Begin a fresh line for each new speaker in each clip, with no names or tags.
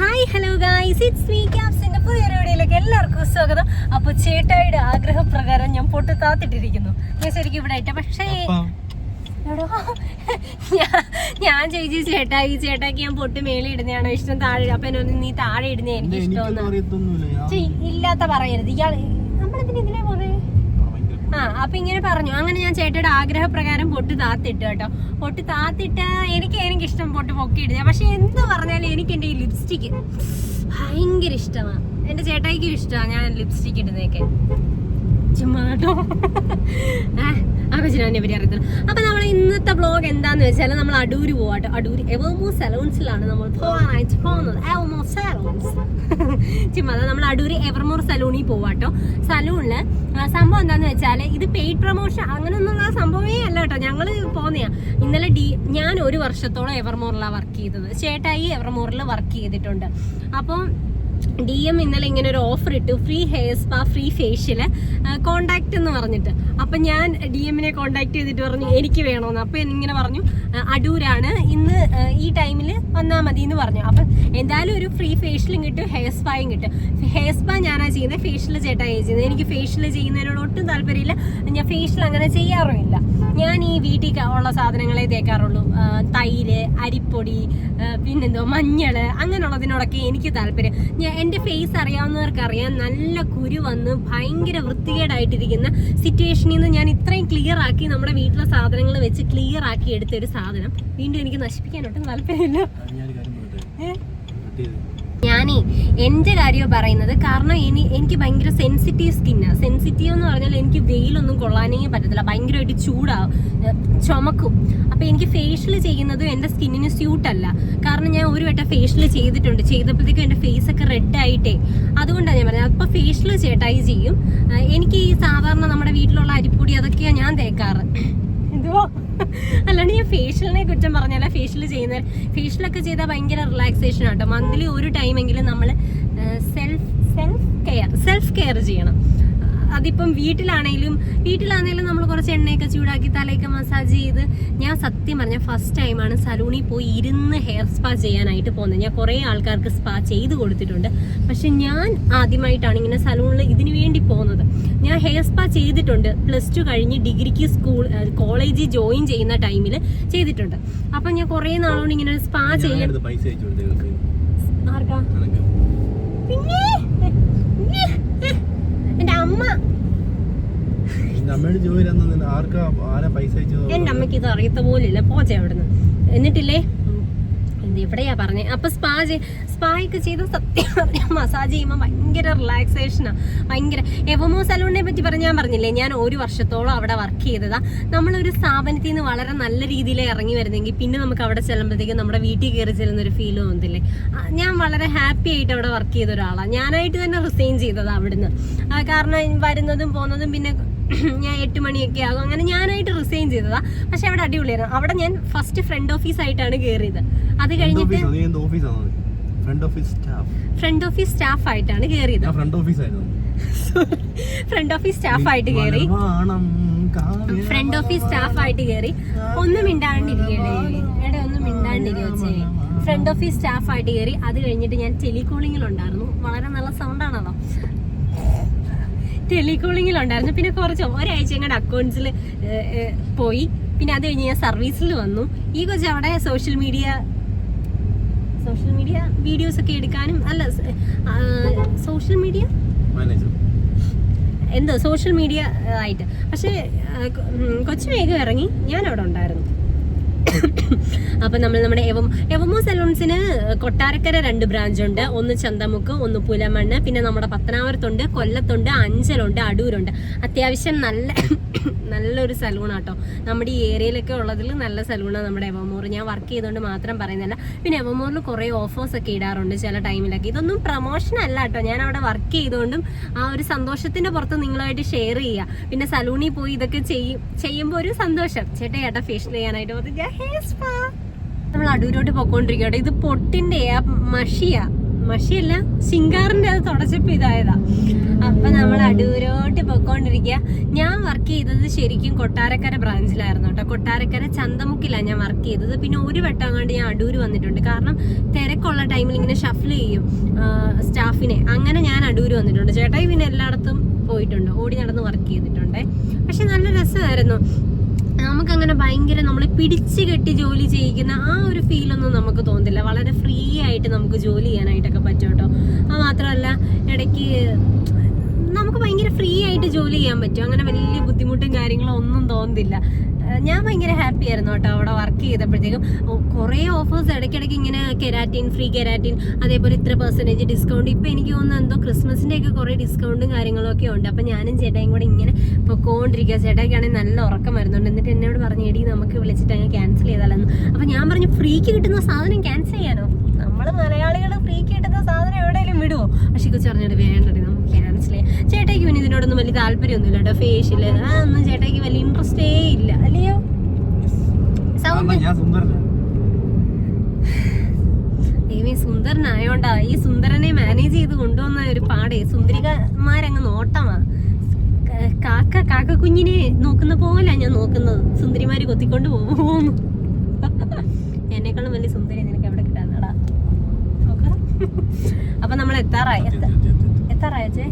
Hi hello guys it's me cap Singapore വീഡിയോയിലേക്ക് എല്ലാവർക്കും സ്വാഗതം. അപ്പോൾ ചേട്ടായിയുടെ ആഗ്രഹപ്രകാരം ഞാൻ പൊട്ട് താത്തിട്ടിരിക്കുന്നു. ഞാൻ ശരിക്കും ഇവിടെ ആയിട്ട് പക്ഷേ ഞാൻ ചേച്ചി ചേട്ടായി ചേട്ടാക്കി ഞാൻ പൊട്ട് മേളി ഇടുന്നതാണോ ഇഷ്ടം? താഴെ ഇടുക?" അപ്പൊ എന്നോട് നീ താഴെ ഇടുന്ന എനിക്ക് ഇഷ്ടമെന്ന് ഇല്ലാത്ത പറയരുത്. ഇയാൾ നമ്മളെന്തിനാ ഇതിനെ പോലെ ആ അപ്പൊ ഇങ്ങനെ പറഞ്ഞു. അങ്ങനെ ഞാൻ ചേട്ടയുടെ ആഗ്രഹപ്രകാരം പൊട്ട് താത്തിട്ടു കേട്ടോ. പൊട്ട് താത്തിട്ട് എനിക്ക് എനിക്ക് ഇഷ്ടം പൊട്ട് പൊക്കിയിട്ട് പക്ഷെ എന്ത് പറഞ്ഞാലും എനിക്ക് എന്റെ ഈ ലിപ്സ്റ്റിക്ക് ഭയങ്കര ഇഷ്ടമാണ്. എന്റെ ചേട്ടായിക്കും ഇഷ്ടമാണ് ഞാൻ ലിപ്സ്റ്റിക്ക് ഇടുന്നതൊക്കെ. ചുമ്മാ കേട്ടോ കൊച്ചിനെ പറ്റി അറിയത്തില്ല അപ്പൊ നമ്മൾ ഇന്നത്തെ ബ്ലോഗ് എന്താന്ന് വെച്ചാൽ നമ്മൾ അടൂര് പോവാട്ടോ. അടൂര് എവമോ സലൂൺസിലാണ് നമ്മൾ പോവാനായിട്ട് പോകുന്നത്. എവമോ സലൂൺസ്. ചുമ്മാ നമ്മൾ അടൂര് എവർമോർ സലൂണിൽ പോവാട്ടോ. സലൂണിൽ സംഭവം എന്താന്ന് വെച്ചാൽ ഇത് പെയ്ഡ് പ്രൊമോഷൻ അങ്ങനെയൊന്നുള്ള സംഭവമേ അല്ല കേട്ടോ. ഞങ്ങൾ പോന്നെയാ. ഇന്നലെ ഡി ഞാൻ ഒരു വർഷത്തോളം എവർമോറിലാണ് വർക്ക് ചെയ്തത്. ചേട്ടായി എവർമോറിൽ വർക്ക് ചെയ്തിട്ടുണ്ട്. അപ്പം ഡി എം ഇന്നലെ ഇങ്ങനെ ഒരു ഓഫർ ഇട്ടു. Free hair spa free facial contact എന്ന് പറഞ്ഞിട്ട്. അപ്പൊ ഞാൻ ഡി എമ്മിനെ കോണ്ടാക്ട് ചെയ്തിട്ട് പറഞ്ഞു എനിക്ക് വേണമെന്ന് അപ്പൊ ഇങ്ങനെ പറഞ്ഞു "ആ, അടൂരാണ്. ഇന്ന് ഈ ടൈമിൽ വന്നാൽ മതി എന്ന് പറഞ്ഞു. അപ്പൊ എന്തായാലും ഒരു ഫ്രീ ഫേഷ്യലും കിട്ടും ഹെയർ സ്പായും കിട്ടും. ഹെയർ സ്പാ ഞാനാ ചെയ്യുന്നത് ഫേഷ്യൽ ചേട്ടായി ചെയ്യുന്നത് എനിക്ക് ഫേഷ്യൽ ചെയ്യുന്നതിനോട് ഒട്ടും താല്പര്യമില്ല. ഞാൻ ഫേഷ്യൽ അങ്ങനെ ചെയ്യാറുമില്ല. ഞാൻ ഈ വീട്ടിൽ ഉള്ള സാധനങ്ങളെ തേക്കാറുള്ളൂ. തൈര് അരിപ്പൊടി പിന്നെന്തോ മഞ്ഞൾ അങ്ങനെയുള്ളതിനോടൊക്കെ എനിക്ക് താല്പര്യം. ഞാൻ എന്റെ ഫേസ് അറിയാവുന്നവർക്ക് അറിയാം. നല്ല കുരു വന്ന് ഭയങ്കര വൃത്തികേടായിട്ടിരിക്കുന്ന സിറ്റുവേഷനിൽ നിന്ന് ഞാൻ ഇത്രയും ക്ലിയർ ആക്കി നമ്മുടെ വീട്ടിലെ സാധനങ്ങൾ വെച്ച് ക്ലിയർ ആക്കി എടുത്ത ഒരു സാധനം. വീണ്ടും എനിക്ക് നശിപ്പിക്കാനൊട്ടും താല്പര്യമില്ല? ഞാനേ എന്റെ കാര്യമാണ് പറയുന്നത് കാരണം ഇനി എനിക്ക് ഭയങ്കര സെൻസിറ്റീവ് സ്കിന്നാണ് സെൻസിറ്റീവ് എന്ന് പറഞ്ഞാൽ എനിക്ക് വെയിലൊന്നും കൊള്ളാനേ പറ്റത്തില്ല. ഭയങ്കരമായിട്ട് ചൂടാവും ചുമക്കും. അപ്പോൾ എനിക്ക് ഫേഷ്യൽ ചെയ്യുന്നതും എന്റെ സ്കിന്നിന് സ്യൂട്ടല്ല കാരണം ഞാൻ ഒരു വട്ടം ഫേഷ്യൽ ചെയ്തിട്ടുണ്ട്. ചെയ്തപ്പോഴത്തേക്കും എന്റെ ഫേസ് ഒക്കെ റെഡ് ആയിട്ടേ. അതുകൊണ്ടാണ് ഞാൻ പറഞ്ഞത്. അപ്പോൾ ഫേഷ്യൽ ചേട്ടായി ചെയ്യും. എനിക്ക് ഈ സാധാരണ നമ്മുടെ വീട്ടിലുള്ള അരിപ്പൊടി അതൊക്കെയാണ് ഞാൻ തേക്കാറ്. എന്തുവാ അല്ലാണ്ട് ഞാൻ ഫേഷ്യലിനെ കുറ്റം പറഞ്ഞല്ല ഫേഷ്യൽ ചെയ്യുന്ന ഫേഷ്യലൊക്കെ ചെയ്താൽ ഭയങ്കര റിലാക്സേഷൻ ആട്ടോ മന്ത്ലി ഒരു ടൈമെങ്കിലും നമ്മൾ self self care self care ചെയ്യണം. അതിപ്പം വീട്ടിലാണെങ്കിലും വീട്ടിലാണെങ്കിലും നമ്മൾ കുറച്ച് എണ്ണയൊക്കെ ചൂടാക്കി തലയൊക്കെ മസാജ് ചെയ്ത് ഞാൻ സത്യം പറഞ്ഞ ഫസ്റ്റ് ടൈമാണ് സലൂണിൽ പോയി ഇരുന്ന് ഹെയർ സ്പാ ചെയ്യാനായിട്ട് പോകുന്നത്. ഞാൻ കുറേ ആൾക്കാർക്ക് സ്പാ ചെയ്ത് കൊടുത്തിട്ടുണ്ട്. പക്ഷെ ഞാൻ ആദ്യമായിട്ടാണ് ഇങ്ങനെ സലൂണിൽ ഇതിനു വേണ്ടി പോകുന്നത്. ഞാൻ ഹെയർ സ്പാ ചെയ്തിട്ടുണ്ട്. പ്ലസ് ടു കഴിഞ്ഞ് ഡിഗ്രിക്ക് സ്കൂൾ കോളേജിൽ ജോയിൻ ചെയ്യുന്ന ടൈമിൽ ചെയ്തിട്ടുണ്ട്. അപ്പം ഞാൻ കുറേ നാളുകൊണ്ട് ഇങ്ങനെ സ്പാ ചെയ്യാൻ ആർക്കാ? പിന്നെ? അമ്മ.
അമ്മയുടെ ജോലി ആർക്കാ ആരാ പൈസ അയച്ചത്?
എന്റെ അമ്മയ്ക്ക് ഇത് അറിയത്ത പോലില്ല പോച്ചെ അവിടുന്ന്. എന്നിട്ടില്ലേ? എവിടെയാ പറഞ്ഞേ. അപ്പൊ സ്പാ സ്പാ സ്പായൊക്കെ ചെയ്ത് സത്യം പറഞ്ഞാൽ മസാജ് ചെയ്യുമ്പോൾ ഭയങ്കര റിലാക്സേഷനാ ഭയങ്കര എവമോ സലൂണിനെ പറ്റി പറഞ്ഞ് ഞാൻ പറഞ്ഞില്ലേ? ഞാൻ ഒരു വർഷത്തോളം അവിടെ വർക്ക് ചെയ്തതാ. നമ്മളൊരു സ്ഥാപനത്തിൽ നിന്ന് വളരെ നല്ല രീതിയിൽ ഇറങ്ങി വരുന്നെങ്കിൽ പിന്നെ നമുക്ക് അവിടെ ചെല്ലുമ്പോഴത്തേക്കും നമ്മുടെ വീട്ടിൽ കയറി ചെല്ലുന്ന ഒരു ഫീൽ തോന്നത്തില്ലേ ഞാൻ വളരെ ഹാപ്പി ആയിട്ട് അവിടെ വർക്ക് ചെയ്ത ഒരാളാണ് ഞാനായിട്ട് തന്നെ റിസൈൻ ചെയ്തതാ അവിടുന്ന്. കാരണം വരുന്നതും പോകുന്നതും പിന്നെ ഞാൻ എട്ട് മണിയൊക്കെ ആകും. അങ്ങനെ ഞാനായിട്ട് റിസൈൻ ചെയ്തതാ. പക്ഷെ അവിടെ അടിപൊളിയായിരുന്നു. അവിടെ ഞാൻ ഫസ്റ്റ് ഫ്രണ്ട് ഓഫീസായിട്ടാണ് കയറിയത് അത് കഴിഞ്ഞിട്ട്
ഫ്രണ്ട് ഓഫീസ് സ്റ്റാഫ്
ആയിട്ടാണ് കയറിയത്
ഫ്രണ്ട് ഓഫീസ് ആയിരുന്നു.
ഫ്രണ്ട് ഓഫീസ് സ്റ്റാഫ് ആയിട്ട് കയറി ഫ്രണ്ട് ഓഫീസ് സ്റ്റാഫ് ആയിട്ട് കയറി ഒന്നും മിണ്ടാണ്ടിരിക്കണേ എടെ ഒന്നും മിണ്ടാണ്ടിരിക്കേ ഫ്രണ്ട് ഓഫീസ് സ്റ്റാഫ് ആയിട്ട് കയറി അത് കഴിഞ്ഞിട്ട് ഞാൻ ടെലികോളിങ്ങിലുണ്ടായിരുന്നു. വളരെ നല്ല സൗണ്ടാണല്ലോ ടെലികോളിങ്ങിലുണ്ടായിരുന്നു. പിന്നെ കുറച്ച് ഒരാഴ്ച ഞങ്ങളുടെ അക്കൗണ്ട്സിൽ പോയി. പിന്നെ അത് കഴിഞ്ഞ് ഞാൻ സർവീസിൽ വന്നു. ഈ കൊച്ചു അവിടെ social media social media videos ഒക്കെ എടുക്കാനും അല്ല സോഷ്യൽ മീഡിയ എന്തോ സോഷ്യൽ മീഡിയ ആയിട്ട്. പക്ഷേ കൊച്ചു വേഗം ഇറങ്ങി. ഞാൻ അവിടെ ഉണ്ടായിരുന്നു. അപ്പം നമ്മൾ നമ്മുടെ എവം എവമോ സലൂൺസിന് കൊട്ടാരക്കര രണ്ട് ബ്രാഞ്ച് ഉണ്ട് ഒന്ന് ചന്തമുക്ക് ഒന്ന് പുലമണ്ണ് പിന്നെ നമ്മുടെ പത്തനാപുരത്തുണ്ട് കൊല്ലത്തുണ്ട് അഞ്ചലുണ്ട് അടൂരുണ്ട്. അത്യാവശ്യം നല്ല നല്ലൊരു സലൂണാട്ടോ. നമ്മുടെ ഈ ഏരിയയിലൊക്കെ ഉള്ളതിൽ നല്ല സലൂണാണ് നമ്മുടെ എവമോർ ഞാൻ വർക്ക് ചെയ്തുകൊണ്ട് മാത്രം പറയുന്നില്ല പിന്നെ എവമോറിൽ കുറേ ഓഫേഴ്സ് ഒക്കെ ഇടാറുണ്ട് ചില ടൈമിലൊക്കെ ഇതൊന്നും പ്രൊമോഷൻ അല്ല കേട്ടോ. ഞാൻ അവിടെ വർക്ക് ചെയ്തുകൊണ്ടും ആ ഒരു സന്തോഷത്തിന്റെ പുറത്ത് നിങ്ങളുമായിട്ട് ഷെയർ ചെയ്യുക പിന്നെ സലൂണിൽ പോയി ഇതൊക്കെ ചെയ്യും ചെയ്യുമ്പോൾ ഒരു സന്തോഷം. ചേട്ടാ ചേട്ടാ ഫേഷ്യൽ ചെയ്യാനായിട്ട് പറഞ്ഞു. നമ്മൾ അടൂരോട്ട് പൊക്കോണ്ടിരിക്കട്ടെ ഇത് പൊട്ടിന്റെ ആ മഷിയാ. മഷിയല്ല സിംഗാറിന്റെ അത് തുടച്ചപ്പോ ഇതായതാ. അപ്പൊ നമ്മൾ അടൂരോട്ട് പൊക്കോണ്ടിരിക്കുക ഞാൻ വർക്ക് ചെയ്തത് ശരിക്കും കൊട്ടാരക്കര ബ്രാഞ്ചിലായിരുന്നു കേട്ടോ. കൊട്ടാരക്കര ചന്തമുക്കിലാണ് ഞാൻ വർക്ക് ചെയ്തത്. പിന്നെ ഒരു വട്ടം അങ്ങാണ്ട് ഞാൻ അടൂര് വന്നിട്ടുണ്ട്. കാരണം തിരക്കുള്ള ടൈമിൽ ഇങ്ങനെ ഷഫിൽ ചെയ്യും സ്റ്റാഫിനെ അങ്ങനെ ഞാൻ അടൂര് വന്നിട്ടുണ്ട്. ചേട്ടായി പിന്നെ എല്ലായിടത്തും പോയിട്ടുണ്ട്. ഓടി നടന്ന് വർക്ക് ചെയ്തിട്ടുണ്ട്. പക്ഷെ നല്ല രസമായിരുന്നു. നമുക്കങ്ങനെ ഭയങ്കര നമ്മൾ പിടിച്ച് കെട്ടി ജോലി ചെയ്യിക്കുന്ന ആ ഒരു ഫീലൊന്നും നമുക്ക് തോന്നില്ല വളരെ ഫ്രീ ആയിട്ട് നമുക്ക് ജോലി ചെയ്യാനായിട്ടൊക്കെ പറ്റും കേട്ടോ. അത് മാത്രമല്ല ഇടയ്ക്ക് നമുക്ക് ഭയങ്കര ഫ്രീ ആയിട്ട് ജോലി ചെയ്യാൻ പറ്റും. അങ്ങനെ വലിയ ബുദ്ധിമുട്ടും കാര്യങ്ങളും ഒന്നും തോന്നുന്നില്ല. ഞാൻ ഭയങ്കര ഹാപ്പി ആയിരുന്നു കേട്ടോ അവിടെ വർക്ക് ചെയ്തപ്പോഴത്തേക്കും. കുറേ ഓഫേഴ്സ് ഇടയ്ക്കിടയ്ക്ക് ഇങ്ങനെ കെരാറ്റിൻ ഫ്രീ കെരാറ്റിൻ അതേപോലെ ഇത്ര പെർസെന്റേജ് ഡിസ്കൗണ്ട് ഇപ്പം എനിക്ക് തോന്നുന്നു എന്തോ ക്രിസ്മസിന്റെ ഒക്കെ കുറേ ഡിസ്കൗണ്ടും കാര്യങ്ങളൊക്കെ ഉണ്ട്. അപ്പം ഞാനും ചേട്ടായും കൂടെ ഇങ്ങനെ പൊക്കോണ്ടിരിക്കുക ചേട്ടായിക്കാണെങ്കിൽ നല്ല ഉറക്കം വരുന്നുണ്ട്. എന്നിട്ട് എന്നോട് പറഞ്ഞു എടി നമുക്ക് വിളിച്ചിട്ട് അങ്ങ് ക്യാൻസൽ ചെയ്താലെന്ന് അപ്പോൾ ഞാൻ പറഞ്ഞു ഫ്രീക്ക് കിട്ടുന്ന സാധനം ക്യാൻസൽ ചെയ്യാനോ? നമ്മൾ മലയാളികൾ ഫ്രീ കിട്ടുന്ന സാധനം എവിടെയെങ്കിലും വിടുവോ? പക്ഷെ കൊച്ചു പറഞ്ഞിട്ട് വേണ്ടടി നമുക്ക് ക്യാൻസൽ ചെയ്യാം ചേട്ടയ്ക്ക് പിന്നെ ഇതിനോടൊന്നും വലിയ താല്പര്യമൊന്നുമില്ല കേട്ടോ ഫേഷ്യൽ അതൊന്നും ചേട്ടയ്ക്ക് വലിയ ഇൻട്രസ്റ്റേ ഇല്ല അല്ലയോ? ദൈവം സുന്ദരനായോണ്ടാ. ഈ സുന്ദരനെ മാനേജ് ചെയ്ത് കൊണ്ടുവന്ന ഒരു പാടേ. സുന്ദരികമാരങ്ങ് നോട്ടമാ. കാക്ക കാക്ക കുഞ്ഞിനെ നോക്കുന്ന പോലെ ഞാൻ നോക്കുന്നത്. സുന്ദരിമാര് കൊത്തിക്കൊണ്ട് പോകും എന്നെക്കാളും വലിയ സുന്ദരി അപ്പൊ നമ്മൾ എത്താറായി. എത്ത- എത്താറായച്ചേ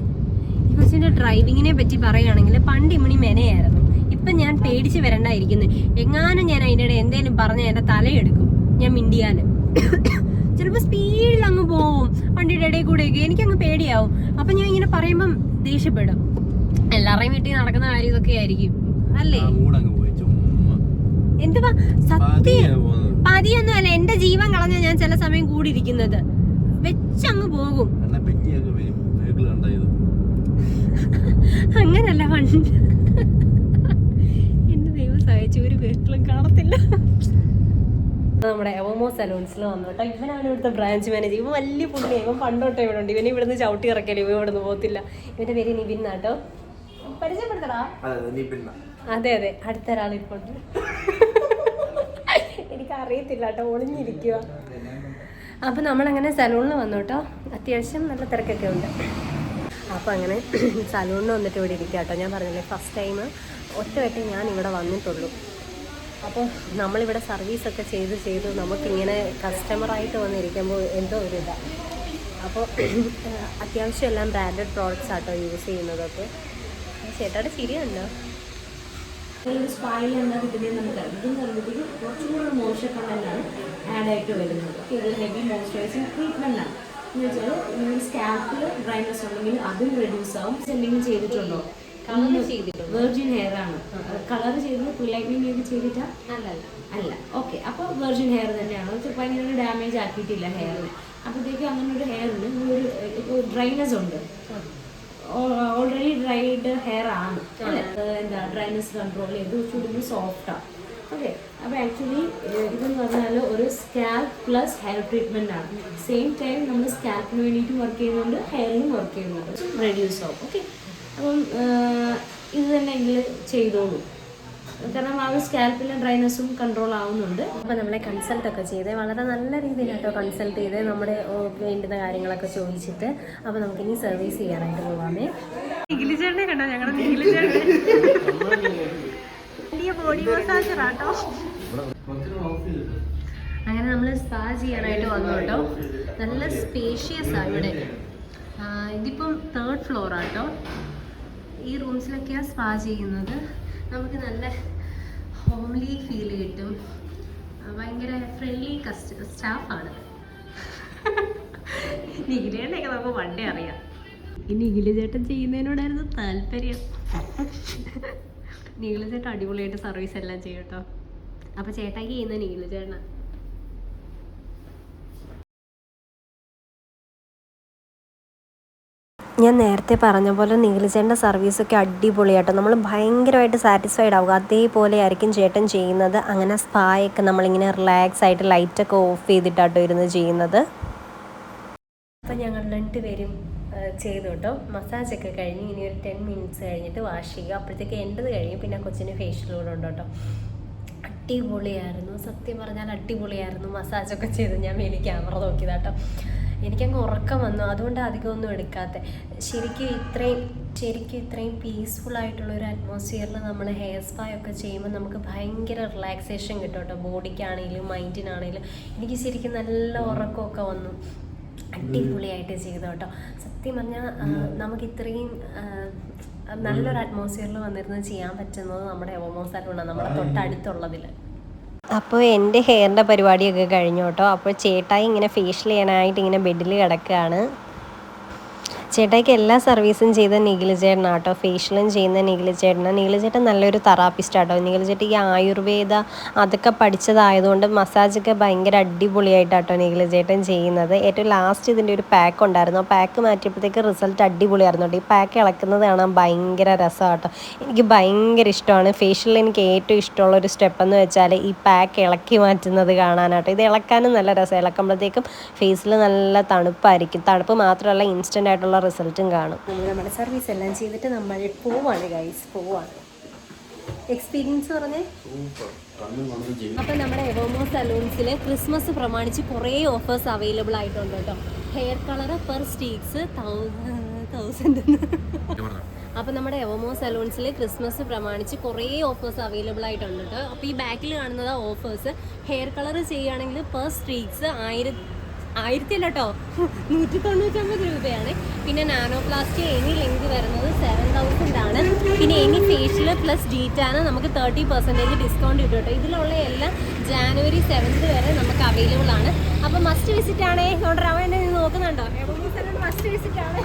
ഈ കൊച്ചിന്റെ ഡ്രൈവിങ്ങിനെ പറ്റി പറയുകയാണെങ്കിൽ പണ്ട് ഇമ്മണി മെനയായിരുന്നു. ഇപ്പൊ ഞാൻ പേടിച്ച് വരണ്ടായിരിക്കുന്നു. എങ്ങാനും ഞാൻ അതിന്റെ ഇടയിൽ എന്തേലും പറഞ്ഞ എന്റെ തലയെടുക്കും. ഞാൻ മിണ്ടിയാൽ. ചിലപ്പോൾ സ്പീഡിൽ അങ്ങ് പോവും. വണ്ടിയുടെ ഇടയിൽ കൂടെയൊക്കെ. എനിക്കങ്ങ് പേടിയാവും. അപ്പൊ ഞാൻ ഇങ്ങനെ പറയുമ്പം ദേഷ്യപ്പെടും. എല്ലാവരുടെയും വീട്ടിൽ നടക്കുന്ന കാര്യം ഇതൊക്കെ ആയിരിക്കും. അല്ലേ? എന്തുവാ? സത്യം. പതിയൊന്നും അല്ല എന്റെ ജീവൻ കളഞ്ഞ ഞാൻ ചില സമയം കൂടിയിരിക്കുന്നത്. വെച്ചങ്ങ് പോകും.
എന്നെ പെറ്റിയൊക്കെ വരും. വേഗിൾ കണ്ടായത്
അങ്ങനല്ല പണ്ട് എന്റെ ദൈവം സഹായിച്ചു. ഒരു വീട്ടിലും കാണത്തില്ല. നമ്മുടെ എവമോ സലൂൺസിൽ വന്നു കേട്ടോ ഇവനാണ് ഇവിടുത്തെ ബ്രാഞ്ച് മാനേജർ ഇവ വലിയ പുള്ളി. ഇവൻ പണ്ടോട്ടെ ഇവിടെ ഉണ്ട് ഇവന് ഇവിടുന്ന് ചവിട്ടി ഇറക്കൽ ഇവ ഇവിടുന്ന് പോകത്തില്ല. ഇവന്റെ പേര് നിബിൻ നാട്ടോ പരിചയപ്പെടുത്തടാ.
അതെ
അതെ അതെ അടുത്ത ഒരാൾ ഇപ്പോൾ ഉണ്ട് എനിക്ക് അറിയത്തില്ല കേട്ടോ ഒളിഞ്ഞിരിക്കുക അപ്പം നമ്മളങ്ങനെ സലൂണിൽ വന്നു കേട്ടോ അത്യാവശ്യം നല്ല തിരക്കൊക്കെ ഉണ്ട്. അപ്പോൾ അങ്ങനെ സലൂണിൽ വന്നിട്ട് ഇവിടെ ഇരിക്കുക കേട്ടോ ഞാൻ പറഞ്ഞില്ലേ ഫസ്റ്റ് ടൈം ഒറ്റവട്ടം ഞാൻ ഇവിടെ വന്നിട്ടുള്ളൂ. അപ്പോൾ നമ്മളിവിടെ സർവീസൊക്കെ ചെയ്ത് ചെയ്ത് നമുക്കിങ്ങനെ കസ്റ്റമറായിട്ട് വന്നിരിക്കുമ്പോൾ എന്തോ ഒരു ഇതാണ് അപ്പോൾ അത്യാവശ്യം എല്ലാം ബ്രാൻഡഡ് പ്രോഡക്ട്സ് ആട്ടോ യൂസ് ചെയ്യുന്നതൊക്കെ. ചേട്ടാടെ
ഒരു സ്പായിൽ എന്താ കിട്ടുന്നത് നമുക്കറിയാം ഇതെന്ന് പറയുമ്പോഴത്തേക്കും കുറച്ചും കൂടെ മോശം ആഡ് ആയിട്ട് വരുന്നത്. ഇത് ഹെവി മോയ്സ്ചറൈസിങ് ട്രീറ്റ്മെന്റ് ആണ്. എന്ന് വെച്ചാൽ നിങ്ങൾ സ്കാൽപ്പിൽ ഡ്രൈനസ് ഉണ്ടെങ്കിൽ അതും റെഡ്യൂസ് ആവും. എന്തെങ്കിലും ചെയ്തിട്ടുണ്ടോ? വെർജിൻ ഹെയർ ആണ്. കളർ ചെയ്ത് പ്രിലൈറ്റിംഗ് ചെയ്ത് ചെയ്തിട്ടാ?
അല്ലല്ല.
അല്ല. ഓക്കെ അപ്പോൾ വെർജിൻ ഹെയർ തന്നെയാണ്. ഭയങ്കര ഡാമേജ് ആക്കിയിട്ടില്ല ഹെയറിന് അപ്പോഴത്തേക്ക് അങ്ങനെ ഒരു ഹെയർ ഉണ്ട്. ഒരു ഡ്രൈനസ് ഉണ്ട്. ഓൾറെഡി ഡ്രൈഡ് ഹെയർ ആണ്. എന്താ ഡ്രൈനസ് കൺട്രോൾ ചെയ്ത് ചുടുമ്പോൾ സോഫ്റ്റാണ് ഓക്കെ അപ്പോൾ ആക്ച്വലി ഇതെന്ന് പറഞ്ഞാൽ ഒരു സ്കാൽപ്പ് പ്ലസ് ഹെയർ ട്രീറ്റ്മെന്റ് ആണ്. സെയിം ടൈം നമ്മൾ സ്കാൽപ്പിന് വേണ്ടിയിട്ടും വർക്ക് ചെയ്യുന്നുണ്ട് ഹെയറിനും വർക്ക് ചെയ്യുന്നുണ്ട്. റെഡ്യൂസ് ആവും ഓക്കെ അപ്പം ഇത് തന്നെ എങ്കിൽ ചെയ്തോളൂ. കാരണം ആ ഒരു സ്കാൽപ്പിലെ ഡ്രൈനസും കൺട്രോൾ ആവുന്നുണ്ട്.
അപ്പോൾ നമ്മളെ കൺസൾട്ട് ഒക്കെ ചെയ്ത് വളരെ നല്ല രീതിയിലാട്ടോ കൺസൾട്ട് ചെയ്ത് നമ്മുടെ വേണ്ടുന്ന കാര്യങ്ങളൊക്കെ ചോദിച്ചിട്ട്. അപ്പോൾ നമുക്ക് ഇനി സർവീസ് ചെയ്യാനായിട്ട് പോവാമേ. നിഖിലിച്ചേട്ടനെ കണ്ടോ? ഞങ്ങളുടെ നിഖിലിച്ചേട്ടൻ വലിയ ബോഡി മസാജർ ആട്ടോ അങ്ങനെ നമ്മൾ സ്പാ ചെയ്യാനായിട്ട് വന്നു കേട്ടോ. നല്ല സ്പേഷ്യസ് ആണ് ഇവിടെ. ഇതിപ്പം തേർഡ് ഫ്ലോർ ആട്ടോ ഈ റൂംസിലൊക്കെയാണ് സ്പാ ചെയ്യുന്നത്. നമുക്ക് നല്ല ഹോംലി ഫീൽ കിട്ടും. ഭയങ്കര ഫ്രണ്ട്ലി കസ്റ്റ സ്റ്റാഫാണ് നിഖിലേട്ടനൊക്കെ നമുക്ക് വണ്ടി അറിയാം. ഇനി നിഖില ചേട്ടൻ ചെയ്യുന്നതിനോടായിരുന്നു താല്പര്യം. നിഖില ചേട്ടൻ അടിപൊളിയായിട്ട് സർവീസ് എല്ലാം ചെയ്യും കേട്ടോ. അപ്പോൾ ചേട്ടാക്കി ചെയ്യുന്ന നീല ചേട്ടനാ ഞാൻ നേരത്തെ പറഞ്ഞ പോലെ നീലചേട്ടന്റെ സർവീസൊക്കെ അടിപൊളിയാട്ടോ. നമ്മൾ ഭയങ്കരമായിട്ട് സാറ്റിസ്ഫൈഡ് ആവുക. അതേപോലെ ആയിരിക്കും ചേട്ടൻ ചെയ്യുന്നത്. അങ്ങനെ സ്പായൊക്കെ നമ്മളിങ്ങനെ റിലാക്സ് ആയിട്ട് ലൈറ്റൊക്കെ ഓഫ് ചെയ്തിട്ടാട്ടോ ഇരുന്ന് ചെയ്യുന്നത്. അപ്പം ഞങ്ങൾ രണ്ടുപേരും ചെയ്തു കേട്ടോ. മസാജൊക്കെ കഴിഞ്ഞ് ഇനി ഒരു ടെൻ മിനിറ്റ്സ് കഴിഞ്ഞിട്ട് വാഷ് ചെയ്യുക. അപ്പോഴത്തേക്ക് എന്റെത് കഴിയും പിന്നെ കൊച്ചിന് ഫേഷ്യൽ കൂടെ ഉണ്ട് കേട്ടോ. അടിപൊളിയായിരുന്നു. സത്യം പറഞ്ഞാൽ അടിപൊളിയായിരുന്നു മസാജൊക്കെ ചെയ്ത് ഞാൻ മേലെ ക്യാമറ നോക്കിയതാ നോക്കിയതാട്ടോ എനിക്കങ്ങ് ഉറക്കം വന്നു. അതുകൊണ്ട് അധികമൊന്നും എടുക്കാത്ത. ശരിക്കും ഇത്രയും ശരിക്കും ഇത്രയും പീസ്ഫുൾ ആയിട്ടുള്ള ഒരു അറ്റ്മോസ്ഫിയറിൽ നമ്മൾ ഹെയർ സ്പാ ഒക്കെ ചെയ്യുമ്പോൾ നമുക്ക് ഭയങ്കര റിലാക്സേഷൻ കിട്ടും കേട്ടോ. ബോഡിക്കാണെങ്കിലും മൈൻഡിനാണെങ്കിലും എനിക്ക് ശരിക്കും നല്ല ഉറക്കമൊക്കെ വന്നു. അടിപൊളിയായിട്ട് ചെയ്തു കേട്ടോ. സത്യം പറഞ്ഞാൽ നമുക്ക് ഇത്രയും നല്ലൊരു അറ്റ്മോസ്ഫിയറിൽ വന്നിരുന്ന് ചെയ്യാൻ പറ്റുന്നത് നമ്മുടെ സലൂണാണ് നമ്മുടെ തൊട്ടടുത്തുള്ളതിൽ അപ്പോൾ എന്റെ ഹെയറിന്റെ പരിപാടിയൊക്കെ കഴിഞ്ഞു കേട്ടോ. അപ്പോൾ ചേട്ടായി ഇങ്ങനെ ഫേഷ്യൽ ചെയ്യാനായിട്ട് ഇങ്ങനെ ബെഡിൽ കിടക്കുകയാണ് ചേട്ടായിക്ക് എല്ലാ സർവീസും ചെയ്ത നിഖിൽ ചേട്ടനാണ് കേട്ടോ ഫേഷ്യലും ചെയ്യുന്ന നിഖിൽ ചേട്ടനാണ് നിഖിൽ ചേട്ടൻ നല്ലൊരു തെറാപ്പിസ്റ്റ് ആട്ടോ. നിഖിൽ ചേട്ടൻ ഈ ആയുർവേദ അതൊക്കെ പഠിച്ചതായതുകൊണ്ട് മസാജൊക്കെ ഭയങ്കര അടിപൊളിയായിട്ടാട്ടോ നിഖിൽ ചേട്ടൻ ചെയ്യുന്നത്. ഏറ്റവും ലാസ്റ്റ് ഇതിന്റെ ഒരു പാക്ക് ഉണ്ടായിരുന്നു. ആ പാക്ക് മാറ്റിയപ്പോഴത്തേക്ക് റിസൾട്ട് അടിപൊളിയായിരുന്നു കേട്ടോ ഈ പാക്ക് ഇളക്കുന്നത് കാണാൻ ഭയങ്കര രസമാട്ടോ. എനിക്ക് ഭയങ്കര ഇഷ്ടമാണ്. ഫേഷ്യലിൽ എനിക്ക് ഏറ്റവും ഇഷ്ടമുള്ള ഒരു സ്റ്റെപ്പ് എന്ന് വെച്ചാൽ ഈ പാക്ക് ഇളക്കി മാറ്റുന്നത് കാണാനാട്ടോ. ഇത് ഇളക്കാനും നല്ല രസം ഇളക്കുമ്പോഴത്തേക്കും ഫേസിൽ നല്ല തണുപ്പായിരിക്കും. തണുപ്പ് മാത്രമല്ല ഇൻസ്റ്റന്റ് ആയിട്ടുള്ള റിസൾട്ടും കാണും. നമ്മൾ നമ്മുടെ സർവീസ് എല്ലാം ചെയ്തിട്ട് നമ്മൾ പോവാണ് ഗൈസ് പോവാണ്. എക്സ്പീരിയൻസ് പറഞ്ഞേ? അപ്പം നമ്മുടെ എവോമോ സലൂൺസിൽ ക്രിസ്മസ് പ്രമാണിച്ച് കുറേ ഓഫേഴ്സ് അവൈലബിൾ ആയിട്ടുണ്ട് കേട്ടോ. Hair colour per streaks thousand അപ്പം നമ്മുടെ എവോമോ സലൂൺസിൽ ക്രിസ്മസ് പ്രമാണിച്ച് കുറേ ഓഫേഴ്സ് അവൈലബിൾ ആയിട്ടുണ്ട് കേട്ടോ. അപ്പോൾ ഈ ബാക്കിൽ കാണുന്നത് ഓഫേഴ്സ് ഹെയർ കളർ ചെയ്യുകയാണെങ്കിൽ പെർ സ്ട്രീക്സ് ആയിരത്തി ആയിരത്തി അല്ല കേട്ടോ നൂറ്റി തൊണ്ണൂറ്റൊമ്പത് രൂപയാണ്. പിന്നെ നാനോ നാനോപ്ലാസ്റ്റി എനി ലെങ്ത് വരുന്നത് സെവൻ തൗസൻഡ് ആണ്. പിന്നെ എനി ഫേഷ്യൽ പ്ലസ് ഡീറ്റാണ് നമുക്ക് തേർട്ടി പെർസെന്റേജ് ഡിസ്കൗണ്ട് കിട്ടും കേട്ടോ. ഇതിലുള്ള എല്ലാം ജാനുവരി സെവൻത്ത് വരെ നമുക്ക് അവൈലബിൾ ആണ്. അപ്പോൾ മസ്റ്റ് വിസിറ്റ് ആണേ. ഓർഡർ രാമൻ എന്നെ നോക്കുന്നുണ്ടോ? മസ്റ്റ് വിസിറ്റ് ആണ്.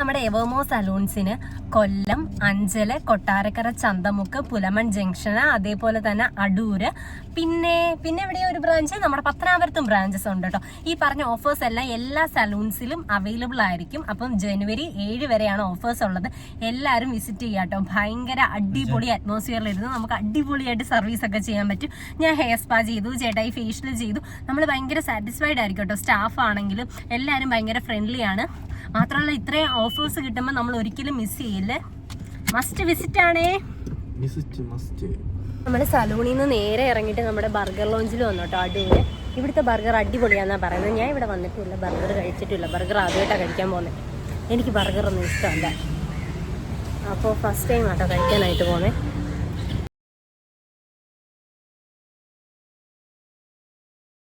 നമ്മുടെ എവോമോ സലൂൺസിന് കൊല്ലം അഞ്ചൽ കൊട്ടാരക്കര ചന്തമുക്ക് പുലമൺ ജംഗ്ഷന് അതേപോലെ തന്നെ അടൂര്. പിന്നെ പിന്നെ ഇവിടെ ഒരു ബ്രാഞ്ച് നമ്മുടെ പത്തനാപുരത്തും ബ്രാഞ്ചസ് ഉണ്ട് കേട്ടോ. ഈ പറഞ്ഞ ഓഫേഴ്സ് എല്ലാം എല്ലാ സലൂൺസിലും അവൈലബിൾ ആയിരിക്കും. അപ്പം ജനുവരി ഏഴ് വരെയാണ് ഓഫേഴ്സ് ഉള്ളത്. എല്ലാവരും വിസിറ്റ് ചെയ്യാം കേട്ടോ. ഭയങ്കര അടിപൊളി അറ്റ്മോസ്ഫിയറിലിരുന്ന് നമുക്ക് അടിപൊളിയായിട്ട് സർവീസ് ഒക്കെ ചെയ്യാൻ പറ്റും. ഞാൻ ഹെയർ സ്പാ ചെയ്തു ചേട്ടായി ഫേഷ്യൽ ചെയ്തു. നമ്മൾ ഭയങ്കര സാറ്റിസ്ഫൈഡ് ആയിരിക്കും കേട്ടോ. സ്റ്റാഫ് ആണെങ്കിലും എല്ലാവരും ഭയങ്കര ഫ്രണ്ട്ലി ആണ്. മാത്രമല്ല ഇത്രയും ഓഫേഴ്സ് കിട്ടുമ്പോൾ നമ്മൾ ഒരിക്കലും മിസ് ചെയ്യില്ല മസ്റ്റ് വിസിറ്റ് ആണേ.
നമ്മുടെ മസ്റ്റ്
സലൂണിൽ നിന്ന് നേരെ ഇറങ്ങിയിട്ട് നമ്മുടെ ബർഗർ ലോഞ്ചിൽ വന്നു കേട്ടോ അടൂര് ഇവിടുത്തെ ബർഗർ അടിപൊളിയാണെന്നാണ് പറയുന്നത്. ഞാൻ ഇവിടെ വന്നിട്ടില്ല ബർഗർ കഴിച്ചിട്ടില്ല. ബർഗർ ആദ്യമായിട്ടാണ് കഴിക്കാൻ പോകുന്നത് എനിക്ക് ബർഗർ ഒന്നും ഇഷ്ടമല്ല. അപ്പോൾ ഫസ്റ്റ് ടൈം ആട്ടോ കഴിക്കാനായിട്ട് പോകുന്നത്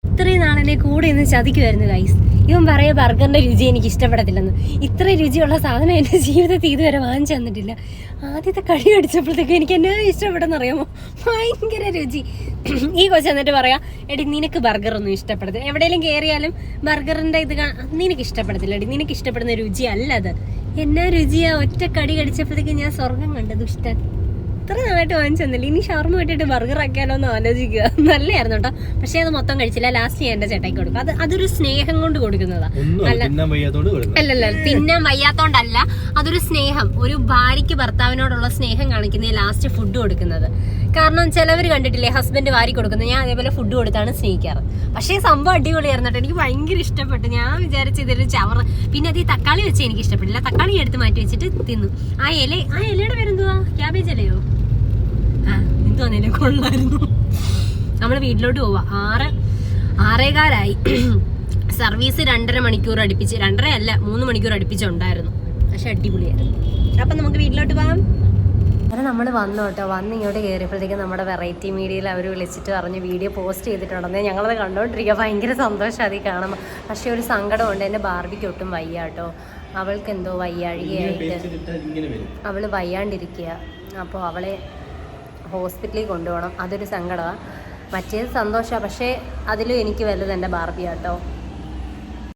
ഇത്രയും നാളെന്നെ കൂടെ ഇന്ന് ചതിക്കുമായിരുന്നു ഗൈസ് ഇവൻ പറയ ബർഗറിന്റെ രുചി എനിക്ക് ഇഷ്ടപ്പെടത്തില്ലെന്ന്. ഇത്ര രുചിയുള്ള സാധനം എന്റെ ജീവിതത്തിൽ ഇതുവരെ വാങ്ങിച്ചു തന്നിട്ടില്ല. ആദ്യത്തെ കടി അടിച്ചപ്പോഴത്തേക്കും എനിക്ക് എന്നാ ഇഷ്ടപ്പെടുന്നറിയാമോ ഭയങ്കര രുചി. ഈ കൊച്ചു എന്നിട്ട് പറയാ എടി നിനക്ക് ബർഗറൊന്നും ഇഷ്ടപ്പെടത്തില്ല. എവിടെയെങ്കിലും കയറിയാലും ബർഗറിന്റെ ഇത് നിനക്ക് ഇഷ്ടപ്പെടത്തില്ല. എടി നിനക്ക് ഇഷ്ടപ്പെടുന്ന രുചി അല്ല അത് എന്നാ രുചിയാ ഒറ്റ കടി കടിച്ചപ്പോഴത്തേക്കും ഞാൻ സ്വർഗം കണ്ടത് ഇഷ്ടം ഇത്ര നാളായിട്ട് വാങ്ങിച്ചെന്നില്ല ഇനി ഷവർമ ഇട്ടിട്ട് ബർഗർ ആക്കിയാലോ എന്ന് ആലോചിക്കുക. നല്ലതായിരുന്നു കേട്ടോ. പക്ഷെ അത് മൊത്തം കഴിച്ചില്ല. ലാസ്റ്റ് ഞാൻ ചേട്ടയ്ക്ക് കൊടുക്കും. അത് അതൊരു സ്നേഹം കൊണ്ട് കൊടുക്കുന്നതാ. അല്ലല്ല തിന്നാൻ വയ്യാത്തോണ്ടല്ല. അതൊരു സ്നേഹം. ഒരു ഭാര്യക്ക് ഭർത്താവിനോടുള്ള സ്നേഹം കാണിക്കുന്ന ലാസ്റ്റ് ഫുഡ് കൊടുക്കുന്നത്. കാരണം ചിലവർ കണ്ടിട്ടില്ലേ? ഹസ്ബൻഡ് വാരി കൊടുക്കുന്നത്. ഞാൻ അതേപോലെ ഫുഡ് കൊടുത്താണ് സ്നേഹിക്കാറ്. പക്ഷേ സംഭവം അടിപൊളിയായിരുന്നു കേട്ടോ എനിക്ക് ഭയങ്കര ഇഷ്ടപ്പെട്ടു. ഞാൻ വിചാരിച്ച ഇതൊരു ചവർ പിന്നെ അത് ഈ തക്കാളി വെച്ച് എനിക്ക് ഇഷ്ടപ്പെട്ടില്ല. തക്കാളി എടുത്ത് മാറ്റി വെച്ചിട്ട് തിന്നു. ആ ഇല ആ ഇലയുടെ പേരെന്തുവാ? ക്യാബേജ് ഇലയോ? എന്തോന്നേലും കൊള്ളായിരുന്നു. നമ്മൾ വീട്ടിലോട്ട് പോവാ. ആറ് ആറേകാലായി. സർവീസ് രണ്ടര മണിക്കൂർ അടുപ്പിച്ച് രണ്ടര അല്ല മൂന്ന് മണിക്കൂർ അടുപ്പിച്ചുണ്ടായിരുന്നു. പക്ഷെ അടിപൊളിയായിരുന്നു. അപ്പം നമുക്ക് വീട്ടിലോട്ട് പോകാം. അങ്ങനെ നമ്മൾ വന്നു കേട്ടോ. വന്ന് ഇങ്ങോട്ട് കയറിയപ്പോഴത്തേക്കും നമ്മുടെ വെറൈറ്റി മീഡിയയിൽ അവർ വിളിച്ചിട്ട് പറഞ്ഞ് വീഡിയോ പോസ്റ്റ് ചെയ്തിട്ടുണ്ടെന്ന് ഞങ്ങളത് കണ്ടുകൊണ്ടിരിക്കുക ഭയങ്കര സന്തോഷം അതിൽ കാണുമ്പോൾ പക്ഷേ ഒരു സങ്കടമുണ്ട്. എന്റെ ബാർബിക്ക് ഒട്ടും വയ്യ കേട്ടോ. അവൾക്ക് എന്തോ വയ്യാഴികയായിട്ട് അവൾ വയ്യാണ്ടിരിക്കുക അപ്പോൾ അവളെ ഹോസ്പിറ്റലിൽ കൊണ്ടുപോകണം. അതൊരു സങ്കടമാണ് മറ്റേത് സന്തോഷമാണ് പക്ഷേ അതിലും എനിക്ക് വലുത് എന്റെ ബാർബി കേട്ടോ